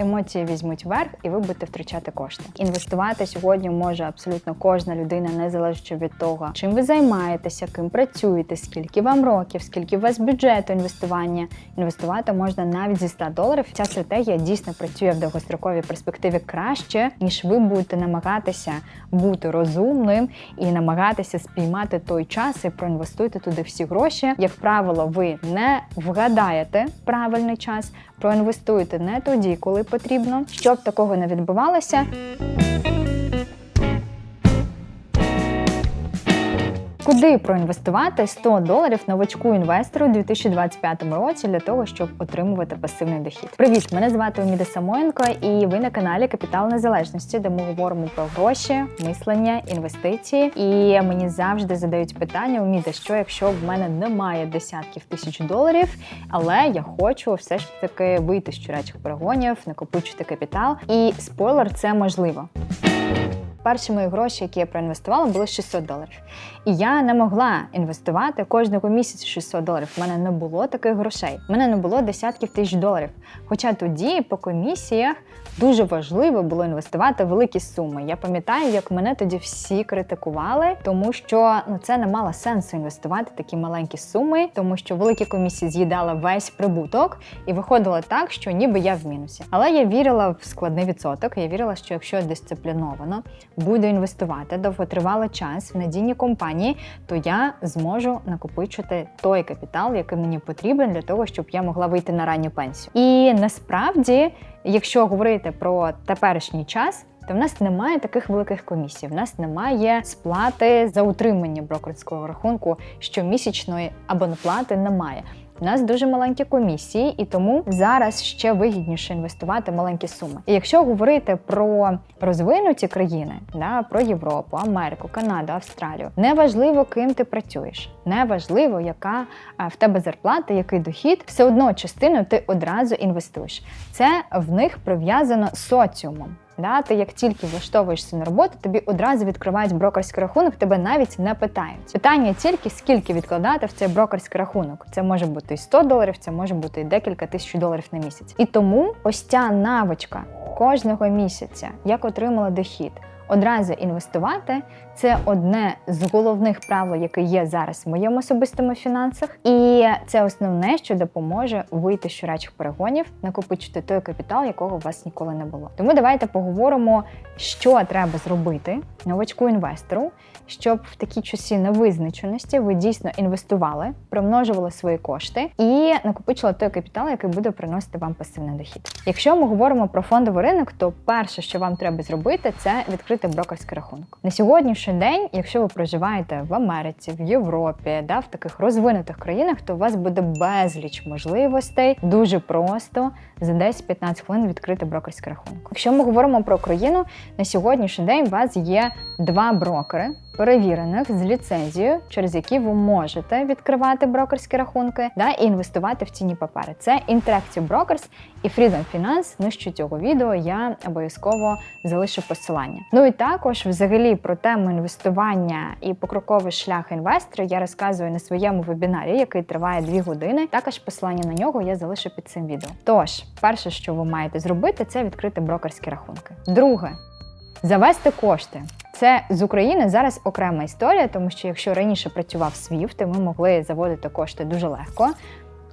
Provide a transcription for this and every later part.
емоції візьмуть верх, і ви будете втрачати кошти. Інвестувати сьогодні може абсолютно кожна людина, незалежно від того, чим ви займаєтеся, ким працюєте, скільки вам років, скільки у вас бюджету інвестування. Інвестувати можна навіть зі 100 доларів. Ця стратегія дійсно працює в довгостроковій перспективі краще, ніж ви будете намагатися бути розумним і намагатися спіймати той час і проінвестуйте туди всі гроші. Як правило, ви не вгадаєте правильний час, проінвестуйте не тоді, коли потрібно. Щоб такого не відбувалося. Куди проінвестувати 100 доларів новачку інвестору у 2025 році для того, щоб отримувати пасивний дохід? Привіт! Мене звати Уміда Самоєнко, і ви на каналі Капітал Незалежності, де ми говоримо про гроші, мислення, інвестиції. І мені завжди задають питання: Уміда, що якщо в мене немає десятків тисяч доларів, але я хочу все ж таки вийти з чурачих перегонів, накопичити капітал. І спойлер, це можливо. Перші мої гроші, які я проінвестувала, були 600 доларів. І я не могла інвестувати кожного місяця 600 доларів. У мене не було таких грошей. У мене не було десятків тисяч доларів. Хоча тоді по комісіях дуже важливо було інвестувати великі суми. Я пам'ятаю, як мене тоді всі критикували, тому що ну це не мало сенсу інвестувати такі маленькі суми, тому що великі комісії з'їдали весь прибуток, і виходило так, що ніби я в мінусі. Але я вірила в складний відсоток. Я вірила, що якщо дисципліновано буду інвестувати довготривалий час в надійні компанії, то я зможу накопичити той капітал, який мені потрібен для того, щоб я могла вийти на ранню пенсію. І насправді, якщо говорити про теперішній час. То в нас немає таких великих комісій, в нас немає сплати за утримання брокерського рахунку щомісячної абонплати немає. У нас дуже маленькі комісії, і тому зараз ще вигідніше інвестувати маленькі суми. І якщо говорити про розвинуті країни, да, про Європу, Америку, Канаду, Австралію, неважливо, ким ти працюєш, неважливо, яка в тебе зарплата, який дохід, все одно частину ти одразу інвестуєш. Це в них прив'язано соціумом. Да, ти як тільки влаштовуєшся на роботу, тобі одразу відкривають брокерський рахунок, тебе навіть не питають. Питання тільки скільки відкладати в цей брокерський рахунок. Це може бути і 100 доларів, це може бути і декілька тисяч доларів на місяць. І тому ось ця навичка кожного місяця, як отримала дохід. Одразу інвестувати це одне з головних правил, яке є зараз в моєму особистому фінансах, і це основне, що допоможе вийти з щурачих перегонів, накопичити той капітал, якого у вас ніколи не було. Тому давайте поговоримо, що треба зробити новачку інвестору, щоб в такі часи невизначеності ви дійсно інвестували, примножували свої кошти і накопичили той капітал, який буде приносити вам пасивний дохід. Якщо ми говоримо про фондовий ринок, то перше, що вам треба зробити, це відкрити брокерський рахунок. На сьогоднішній день, якщо ви проживаєте в Америці, в Європі, да, в таких розвинутих країнах, то у вас буде безліч можливостей, дуже просто за 10-15 хвилин відкрити брокерський рахунок. Якщо ми говоримо про країну, на сьогоднішній день у вас є два брокери. Перевірених з ліцензією, через які ви можете відкривати брокерські рахунки да, і інвестувати в цінні папери. Це Interactive Brokers і Freedom Finance. Нижче цього відео я обов'язково залишу посилання. Ну і також, взагалі, про тему інвестування і покроковий шлях інвестора я розказую на своєму вебінарі, який триває 2 години. Також посилання на нього я залишу під цим відео. Тож, перше, що ви маєте зробити, це відкрити брокерські рахунки. Друге завести кошти. Це з України зараз окрема історія, тому що якщо раніше працював СВІФТ, ми могли заводити кошти дуже легко.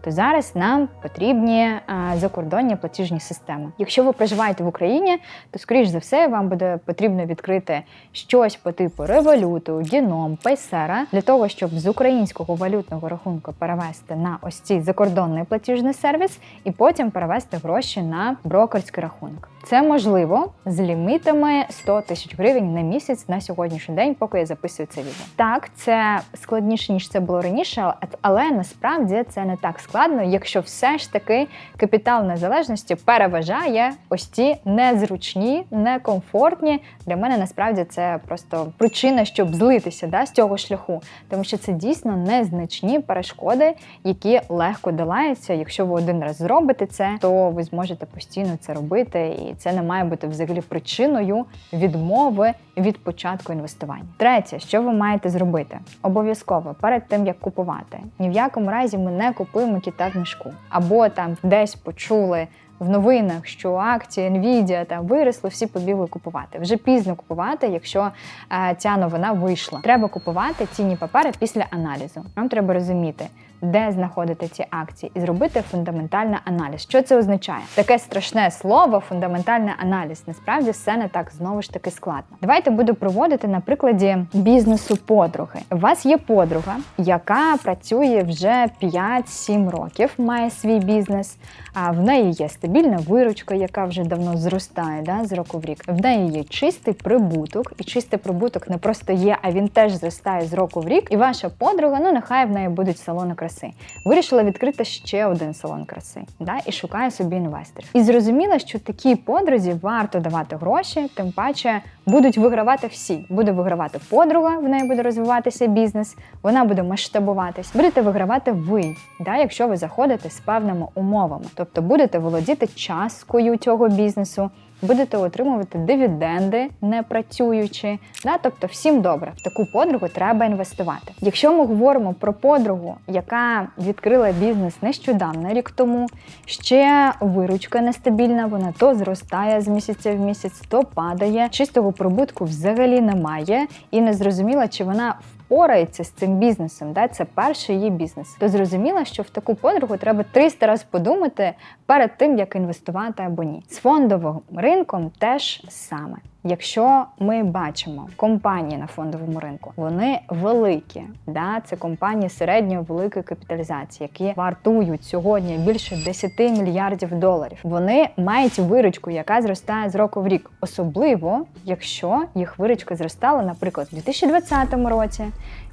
То зараз нам потрібні а, закордонні платіжні системи. Якщо ви проживаєте в Україні, то скоріш за все вам буде потрібно відкрити щось по типу революту, Діном, Пейсера для того, щоб з українського валютного рахунку перевести на ось цей закордонний платіжний сервіс і потім перевести гроші на брокерський рахунок. Це можливо з лімітами 100 тисяч гривень на місяць на сьогоднішній день, поки я записую це відео. Так, це складніше ніж це було раніше, але насправді це не так складно, якщо все ж таки капітал незалежності переважає ось ці незручні, некомфортні. Для мене насправді це просто причина, щоб злитися да, з цього шляху, тому що це дійсно незначні перешкоди, які легко долаються. Якщо ви один раз зробите це, то ви зможете постійно це робити і це не має бути взагалі причиною відмови від початку інвестування. Третє, що ви маєте зробити, обов'язково перед тим як купувати. Ні в якому разі ми не купуємо кіта в мішку, або там десь почули в новинах, що акції Nvidia там виросли, всі побігли купувати. Вже пізно купувати, якщо е, ця новина вийшла. Треба купувати цінні папери після аналізу. Вам треба розуміти. Де знаходити ці акції, і зробити фундаментальний аналіз. Що це означає? Таке страшне слово фундаментальний аналіз. Насправді все не так знову ж таки складно. Давайте буду проводити на прикладі бізнесу подруги. У вас є подруга, яка працює вже 5-7 років, має свій бізнес. А в неї є стабільна виручка, яка вже давно зростає да, з року в рік. В неї є чистий прибуток, і чистий прибуток не просто є, а він теж зростає з року в рік. І ваша подруга, ну нехай в неї будуть салони краси. Вирішила відкрити ще один салон краси, да, і шукає собі інвесторів. І зрозуміла, що такій подрузі варто давати гроші, тим паче будуть вигравати всі. Буде вигравати подруга, в неї буде розвиватися бізнес, вона буде масштабуватись. Будете вигравати ви, да, якщо ви заходите з певними умовами. Тобто будете володіти часткою цього бізнесу, будете отримувати дивіденди, не працюючи. Да? Тобто, всім добре, в таку подругу треба інвестувати. Якщо ми говоримо про подругу, яка відкрила бізнес нещодавно, рік тому, ще виручка нестабільна, вона то зростає з місяця в місяць, то падає. Чистого прибутку взагалі немає, і не зрозуміла, чи вона впорається з цим бізнесом, да, це перший її бізнес, то зрозуміла, що в таку подругу треба 300 разів подумати перед тим, як інвестувати або ні. З фондовим ринком теж саме. Якщо ми бачимо компанії на фондовому ринку, вони великі, да, це компанії середньої великої капіталізації, які вартують сьогодні більше 10 мільярдів доларів. Вони мають виручку, яка зростає з року в рік, особливо якщо їх виручка зростала, наприклад, у 2020 році.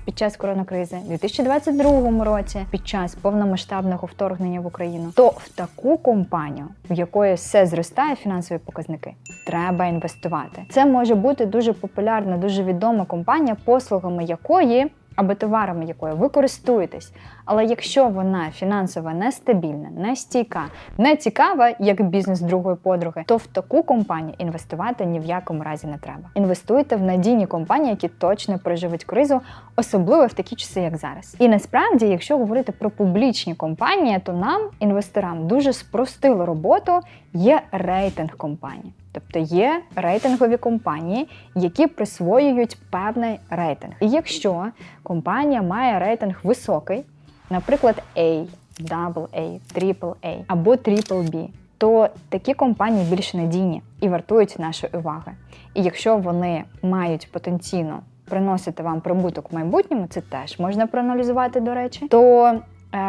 Під час коронакризи, у 2022 році, під час повномасштабного вторгнення в Україну, то в таку компанію, в якої все зростає, фінансові показники, треба інвестувати. Це може бути дуже популярна, дуже відома компанія, послугами якої або товарами якої ви користуєтесь. Але якщо вона фінансово нестабільна, не стійка, не цікава, як бізнес другої подруги, то в таку компанію інвестувати ні в якому разі не треба. Інвестуйте в надійні компанії, які точно переживуть кризу, особливо в такі часи, як зараз. І насправді, якщо говорити про публічні компанії, то нам, інвесторам, дуже спростило роботу. Є рейтинг компаній. Тобто є рейтингові компанії, які присвоюють певний рейтинг. І якщо компанія має рейтинг високий, наприклад, A, AA, AAA або BBB, то такі компанії більш надійні і вартують нашої уваги. І якщо вони мають потенційно приносити вам прибуток в майбутньому, це теж можна проаналізувати, до речі, то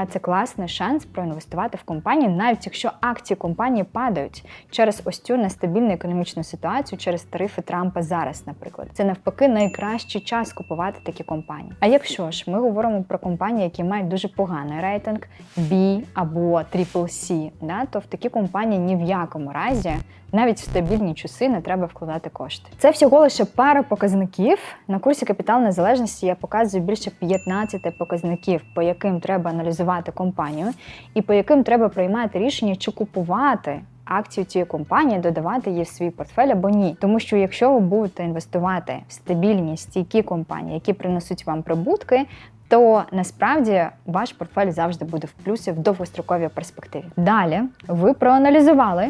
це класний шанс проінвестувати в компанії, навіть якщо акції компанії падають через ось цю нестабільну економічну ситуацію, через тарифи Трампа зараз, наприклад. Це навпаки найкращий час купувати такі компанії. А якщо ж ми говоримо про компанії, які мають дуже поганий рейтинг B або C, да, то в такі компанії ні в якому разі навіть в стабільні часи не треба вкладати кошти. Це всього лише пара показників. На курсі капітал незалежності я показую більше 15 показників, по яким треба аналізувати компанію, і по яким треба приймати рішення, чи купувати. Акцію цієї компанії додавати її в свій портфель або ні, тому що якщо ви будете інвестувати в стабільні стійкі компанії, які принесуть вам прибутки, то насправді ваш портфель завжди буде в плюсі в довгостроковій перспективі. Далі ви проаналізували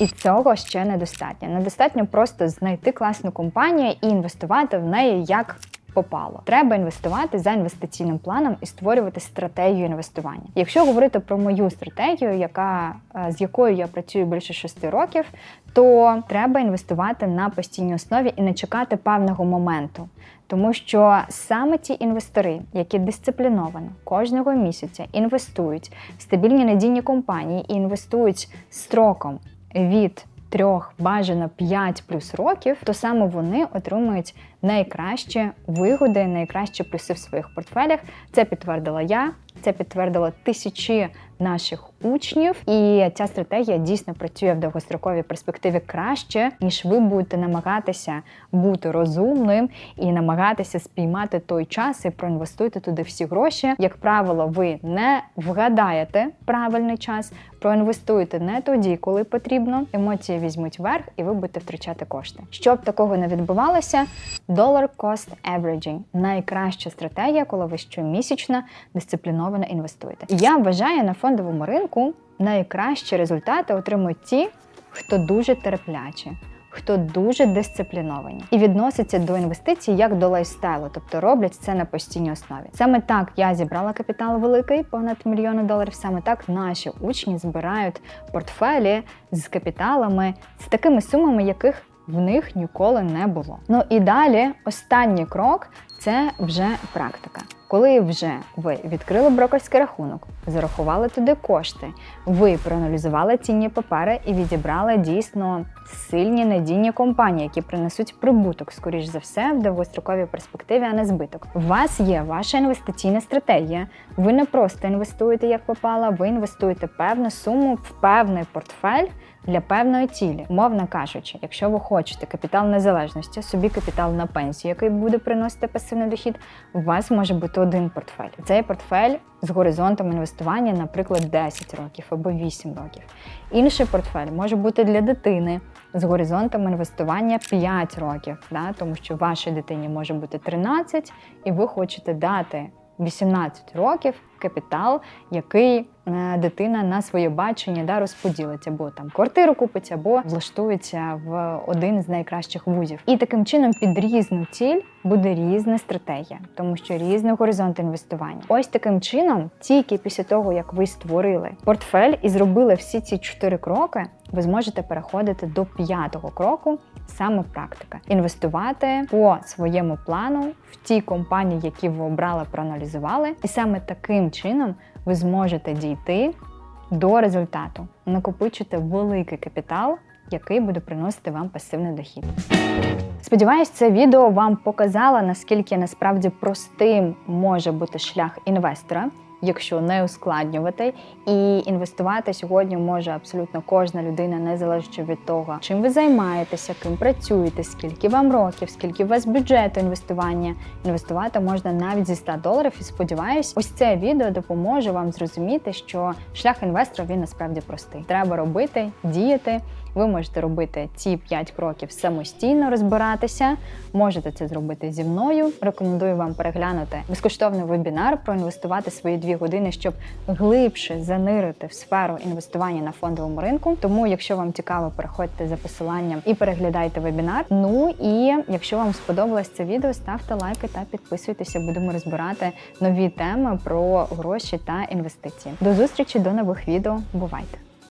і цього ще недостатньо. Недостатньо просто знайти класну компанію і інвестувати в неї як попало. Треба інвестувати за інвестиційним планом і створювати стратегію інвестування. Якщо говорити про мою стратегію, яка е, з якою я працюю більше шести років, то треба інвестувати на постійній основі і не чекати певного моменту. Тому що саме ті інвестори, які дисципліновано кожного місяця інвестують в стабільні надійні компанії і інвестують строком від трьох бажано 5 плюс років, то саме вони отримують найкращі вигоди, найкращі плюси в своїх портфелях. Це підтвердила я, це підтвердило тисячі наших учнів, і ця стратегія дійсно працює в довгостроковій перспективі краще, ніж ви будете намагатися бути розумним і намагатися спіймати той час і проінвестуйте туди всі гроші. Як правило, ви не вгадаєте правильний час, проінвестуєте не тоді, коли потрібно. Емоції візьмуть верх, і ви будете втрачати кошти. Щоб такого не відбувалося, Dollar Cost Averaging – найкраща стратегія, коли ви щомісячно дисципліновано інвестуєте. Я вважаю на фондовому ринку найкращі результати отримують ті, хто дуже терплячі. Хто дуже дисципліновані і відноситься до інвестицій як до лайфстайлу, тобто роблять це на постійній основі. Саме так я зібрала капітал великий, понад мільйони доларів. Саме так наші учні збирають портфелі з капіталами з такими сумами, яких в них ніколи не було. Ну і далі останній крок це вже практика. Коли вже ви відкрили брокерський рахунок, зарахували туди кошти, ви проаналізували цінні папери і відібрали дійсно сильні надійні компанії, які принесуть прибуток, скоріш за все, в довгостроковій перспективі, а не збиток. У вас є ваша інвестиційна стратегія. Ви не просто інвестуєте як попало, ви інвестуєте певну суму в певний портфель. Для певної цілі, мовно кажучи, якщо ви хочете капітал незалежності, собі капітал на пенсію, який буде приносити пасивний дохід, у вас може бути один портфель. Цей портфель з горизонтом інвестування, наприклад, 10 років або 8 років. Інший портфель може бути для дитини з горизонтом інвестування 5 років, да? тому що вашій дитині може бути 13, і ви хочете дати 18 років капітал, який е, дитина на своє бачення да, розподілить, або там квартиру купить, або влаштується в один з найкращих вузів. І таким чином під різну ціль буде різна стратегія, тому що різний горизонт інвестування. Ось таким чином, тільки після того, як ви створили портфель і зробили всі ці чотири кроки, ви зможете переходити до п'ятого кроку. Саме практика інвестувати по своєму плану в ті компанії, які ви обрали, проаналізували, і саме таким чином ви зможете дійти до результату, накопичити великий капітал, який буде приносити вам пасивний дохід. Сподіваюсь, це відео вам показало, наскільки насправді простим може бути шлях інвестора. Якщо не ускладнювати і інвестувати сьогодні може абсолютно кожна людина, незалежно від того, чим ви займаєтеся, ким працюєте, скільки вам років, скільки у вас бюджету інвестування. Інвестувати можна навіть зі 100 доларів. І сподіваюсь, ось це відео допоможе вам зрозуміти, що шлях інвестора він насправді простий. Треба робити, діяти. Ви можете робити ці 5 кроків самостійно розбиратися. Можете це зробити зі мною. Рекомендую вам переглянути безкоштовний вебінар про інвестувати свої дві години, щоб глибше занирити в сферу інвестування на фондовому ринку. Тому, якщо вам цікаво, переходьте за посиланням і переглядайте вебінар. Ну і якщо вам сподобалось це відео, ставте лайки та підписуйтеся. Будемо розбирати нові теми про гроші та інвестиції. До зустрічі до нових відео. Бувайте!